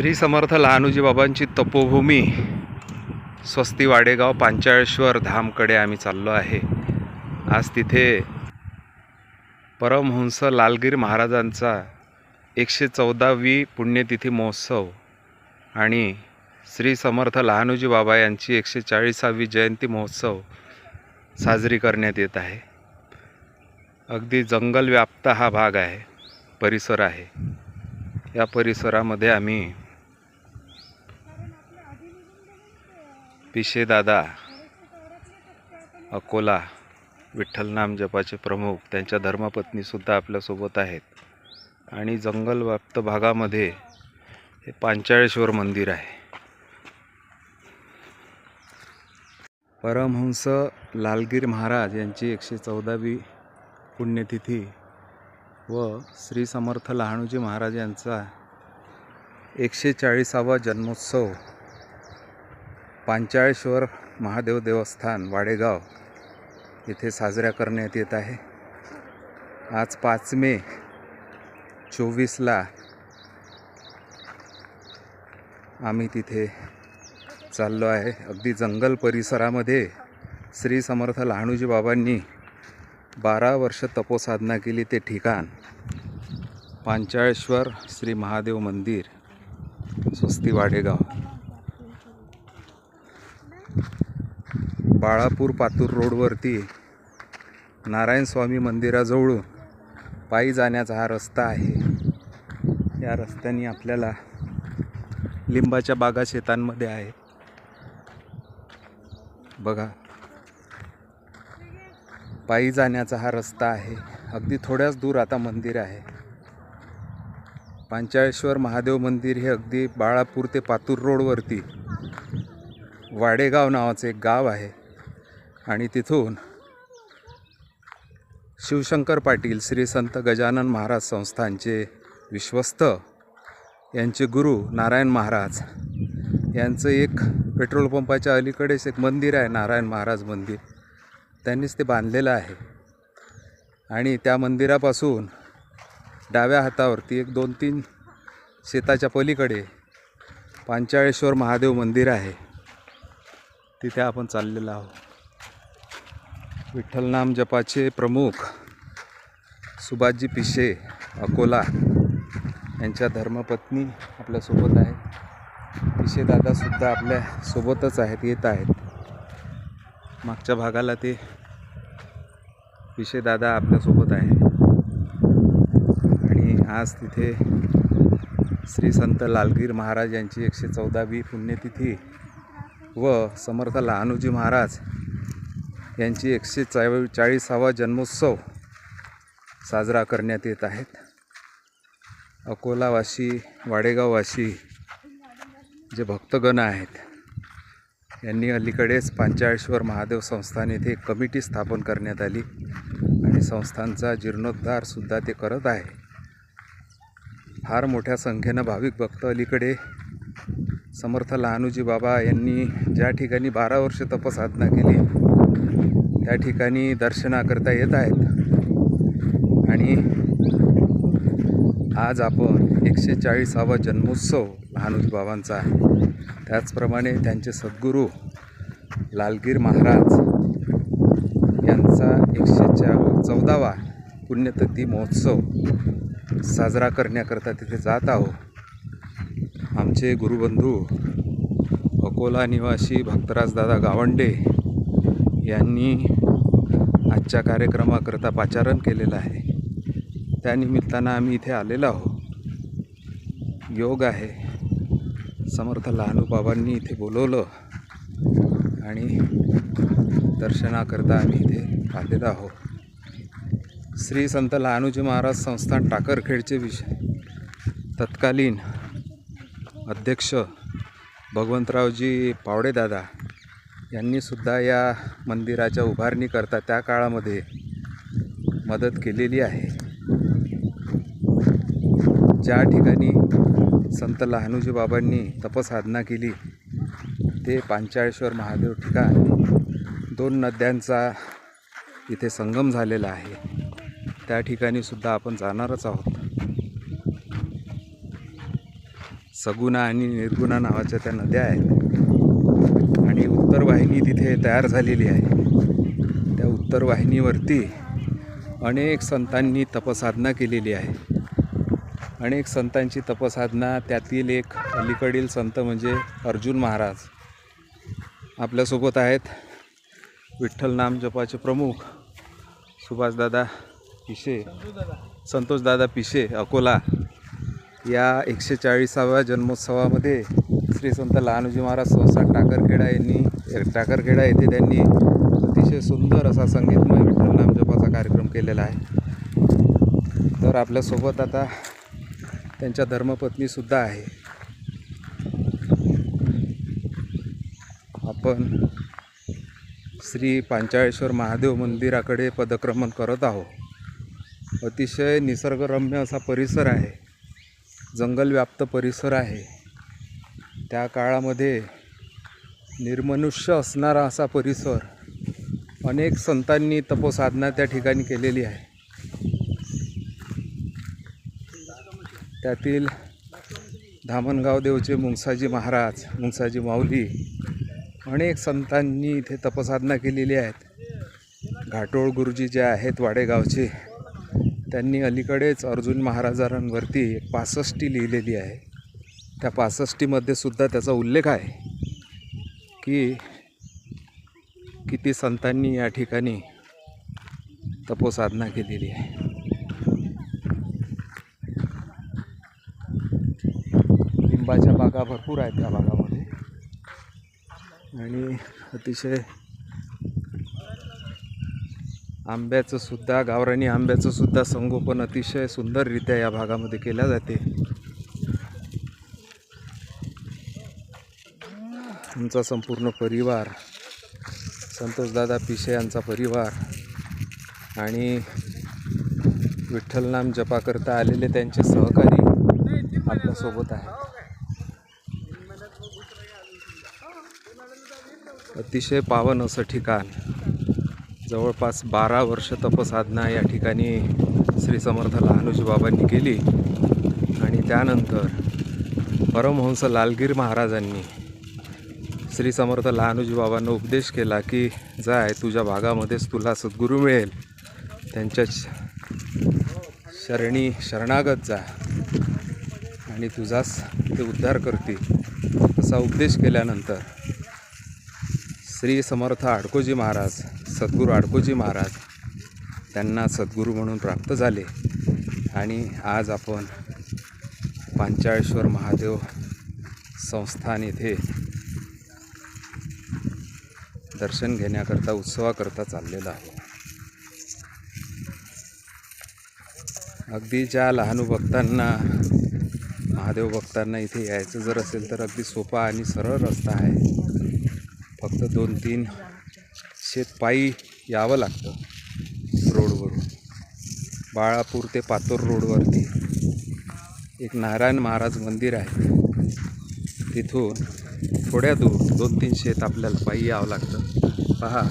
श्री समर्थ लहानुजी बाबांची तपोभूमी स्वस्ती वाडेगाव पांचाळेश्वर धामकडे आम्ही चाललो आहे. आज तिथे परमहंस लालगिर महाराजांचा एकशे चौदावी पुण्यतिथी महोत्सव आणि श्री समर्थ लहानुजी बाबा यांची एकशे चाळीसावी जयंती महोत्सव साजरी करण्यात येत आहे. अगदी जंगल व्याप्त हा भाग आहे परिसर आहे. या परिसरामध्ये आम्ही पिशेदादा अकोला विठ्ठल नाम जपाचे प्रमुख त्यांच्या धर्मपत्नीसुद्धा आपल्यासोबत आहेत. आणि जंगलव्याप्त भागामध्ये हे पांचाळेश्वर मंदिर आहे. परमहंस लालगीर महाराज यांची एकशे चौदावी पुण्यतिथी व श्री समर्थ लहानूजी महाराज यांचा एकशे चाळीसावा जन्मोत्सव पांचाळेश्वर महादेव देवस्थान वाडेगाव येथे साजऱ्या करण्यात येत आहे. आज पाच मे चोवीसला आम्ही तिथे चाललो आहे. अगदी जंगल परिसरामध्ये श्री समर्थ लहानूजी बाबांनी बारा वर्ष तपोसाधना केली ते ठिकाण. पांचाळेश्वर श्री महादेव मंदिर स्वस्ती वाडेगाव. बाळापूर पातूर रोडवरती नारायणस्वामी मंदिराजवळून पायी जाण्याचा हा रस्ता आहे. या रस्त्याने आपल्याला लिंबाच्या बागा शेतांमध्ये आहे बघा. पायी जाण्याचा हा रस्ता आहे. अगदी थोड्याच दूर आता मंदिर आहे. पांचाळेश्वर महादेव मंदिर हे अगदी बाळापूर ते पातूर रोडवरती वाडेगाव नावाचं एक गाव आहे. आणि तिथून शिवशंकर पाटील श्री संत गजानन महाराज संस्थांचे विश्वस्त यांचे गुरु नारायण महाराज यांचं एक पेट्रोल पंपाच्या अलीकडेच एक मंदिर आहे नारायण महाराज मंदिर. त्यांनीच ते बांधलेलं आहे. आणि त्या मंदिरापासून डाव्या हातावरती एक दोन तीन शेताच्या पलीकडे पांचाळेश्वर महादेव मंदिर आहे. तिथे आपण चाललेलो आहोत. विठ्ठलनाम जपाचे प्रमुख सुभाषजी पिशे अकोला यांच्या धर्मपत्नी आपल्यासोबत आहेत. पिशे दादासुद्धा आपल्यासोबतच आहेत येत आहेत. मागच्या भागाला ते पिशे दादा आपल्यासोबत आहे आणि आज तिथे श्री संत लालगीर महाराज यांची एकशे चौदावी पुण्यतिथी व समर्थ लहानूजी महाराज यांची एकशे चाळी चाळीसावा जन्मोत्सव साजरा करण्यात येत आहेत. अकोलावासी वाडेगाववासी जे भक्तगण आहेत यांनी अलीकडेच पांचाळेश्वर महादेव संस्थान येथे कमिटी स्थापन करण्यात आली आणि संस्थांचा जीर्णोद्धारसुद्धा ते करत आहे. फार मोठ्या संख्येनं भाविक भक्त अलीकडे समर्थ लहानूजी बाबा यांनी ज्या ठिकाणी बारा वर्ष तपसाधना केली त्या ठिकाणी दर्शनाकरता येत आहेत. आणि आज आपण एकशे चाळीसावा जन्मोत्सव लहानूजी बाबांचा आहे. त्याचप्रमाणे त्यांचे सद्गुरू लालगीर महाराज यांचा एकशे चा चौदावा पुण्यतिथी महोत्सव साजरा करण्याकरता तिथे जात आहोत. आमचे गुरुबंधू अकोला निवासी भक्तराजदादा गावंडे यांनी आजच्या कार्यक्रमाकरता पाचारण केलेलं आहे. त्यानिमित्तानं आम्ही इथे आलेलो आहोत. योग आहे. समर्थ लहानू बाबांनी इथे बोलवलं आणि दर्शनाकरता आम्ही इथे आलेलो आहोत. श्री संत लहानूजी महाराज संस्थान टाकरखेडचे विषय तत्कालीन अध्यक्ष भगवंतरावजी पावडेदादा यांनीसुद्धा या मंदिराच्या उभारणीकरता त्या काळामध्ये मदत केलेली आहे. ज्या ठिकाणी संत लहानूजी बाबांनी तपसाधना केली ते पांचाळेश्वर महादेव ठिकाण दोन नद्यांचा इथे संगम झालेला आहे. त्या ठिकाणी सुद्धा आपण जाणारच आहोत. सगुणा आणि निर्गुणा नावाच्या त्या नद्या आहेत. उत्तर वाहिनी तिथे तयार झालेली आहे. त्या उत्तर वाहिनीवरती अनेक संतांनी तपसाधना केलेली आहे. अनेक संतांची तपसाधना त्यातील एक अलीकडील संत म्हणजे अर्जुन महाराज आपल्यासोबत आहेत. विठ्ठल नाम जपाचे प्रमुख सुभाषदादा पिशे संतोषदादा पिशे अकोला. या एकशे चाळीसाव्या जन्मोत्सवामध्ये श्री संत लहानजी महाराज सहसा टाकरखेडा यांनी टाकरखेडा येथे त्यांनी अतिशय सुंदर असा संगीतमय विठ्ठल जपाचा कार्यक्रम केलेला आहे. तर आपल्यासोबत आता त्यांच्या धर्मपत्नीसुद्धा आहे. आपण श्री पांचाळेश्वर महादेव मंदिराकडे पदक्रमण करत आहोत. अतिशय निसर्गरम्य असा परिसर आहे. जंगलव्याप्त परिसर आहे. त्या काळामध्ये निर्मनुष्य असणारा असा परिसर अनेक संतांनी तपोसाधना त्या ठिकाणी केलेली आहे. त्यातील धामणगाव देवचे मुंगसाजी महाराज मुंगसाजी माऊली अनेक संतांनी इथे तपसाधना केलेली आहेत. घाटोळ गुरुजी जे आहेत वाडेगावचे त्यांनी अलीकडेच अर्जुन महाराजांवरती पासष्टी लिहिलेली आहे. त्या पासष्टीमध्ये सुद्धा त्याचा उल्लेख आहे. की किती संतांनी या ठिकाणी तपोसाधना केलेली आहे. लिंबाच्या बागा भरपूर आहेत त्या भागामध्ये आणि अतिशय आंब्याचं सुद्धा गावरानी आंब्याचं सुद्धा संगोपन अतिशय सुंदररित्या या भागामध्ये केल्या जाते. यांचा संपूर्ण परिवार संतोषदादा पिशे यांचा परिवार आणि विठ्ठलनाम जपाकरता आलेले त्यांचे सहकारी आपल्यासोबत आहेत. अतिशय पावन असं ठिकाण. जवळपास बारा वर्ष तपसाधना या ठिकाणी श्री समर्थ लहानोजी बाबांनी केली आणि त्यानंतर परमहंस लालगीर महाराजांनी श्री समर्थ लहानुजी बाबांना उपदेश केला की जाय तुझ्या भागामध्येच तुला सद्गुरू मिळेल. त्यांच्या शरणी शरणागत जा आणि तुझाच ते उद्धार करतील. असा उपदेश केल्यानंतर श्री समर्थ आडकोजी महाराज सद्गुरू आडकोजी महाराज त्यांना सद्गुरू म्हणून प्राप्त झाले. आणि आज आपण पांचाळेश्वर महादेव संस्थान येथे दर्शन घेण्याकरता उत्सवाकरता चाललेलं आहे. अगदी ज्या लहानू भक्तांना महादेव भक्तांना इथे यायचं जर असेल तर अगदी सोपा आणि सरळ रस्ता आहे. फक्त दोन तीन शेत पायी यावं लागतं रोडवरून. बाळापूर ते पातूर रोडवरती एक नारायण महाराज मंदिर आहे. तिथून थोड्या दूर दोन तीन शेत आपल्याला पायी यावं लागतं. पहा.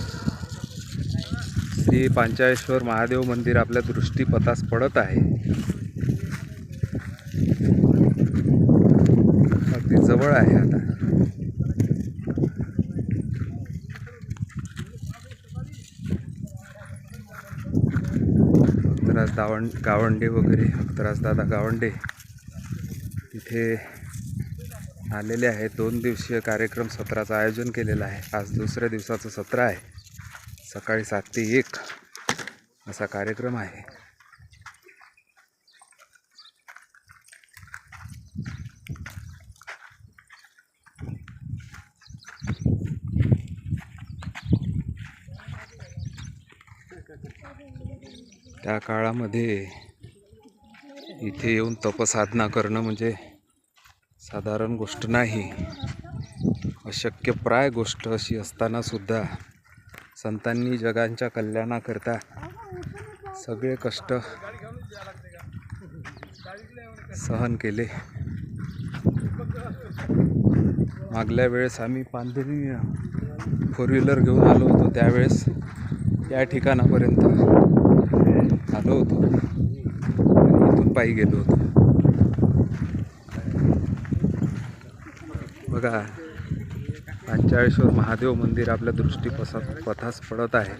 श्री पांचाळेश्वर महादेव मंदिर आपल्या दृष्टीपथास पडत आहे. अगदी जवळ आहे आता. भक्तराज दावण गावंडे वगैरे भक्तराज दादा गावंडे. तिथे आलेले आहे. दोन दिवसीय कार्यक्रम सत्राचं आयोजन केलेलं आहे. आज दुसऱ्या दिवसाचं सत्र आहे. सकाळी सात ते एक असा कार्यक्रम आहे. त्या काळामध्ये इथे येऊन तपसाधना करणं म्हणजे साधारण गोष्ट नाही. अशक्यप्राय गोष्ट अशी असताना सुद्धा संतांनी जगांच्या कल्याणाकरता सगळे कष्ट सहन केले. मागल्या वेळेस आम्ही पांढरी फोर व्हीलर घेऊन आलो होतो. त्यावेळेस या ठिकाणापर्यंत आलो होतो. इथून पायी गेलो होतो. बघा पंचाळेश्वर महादेव मंदिर आपल्या दृष्टीपसा पथास पडत आहे.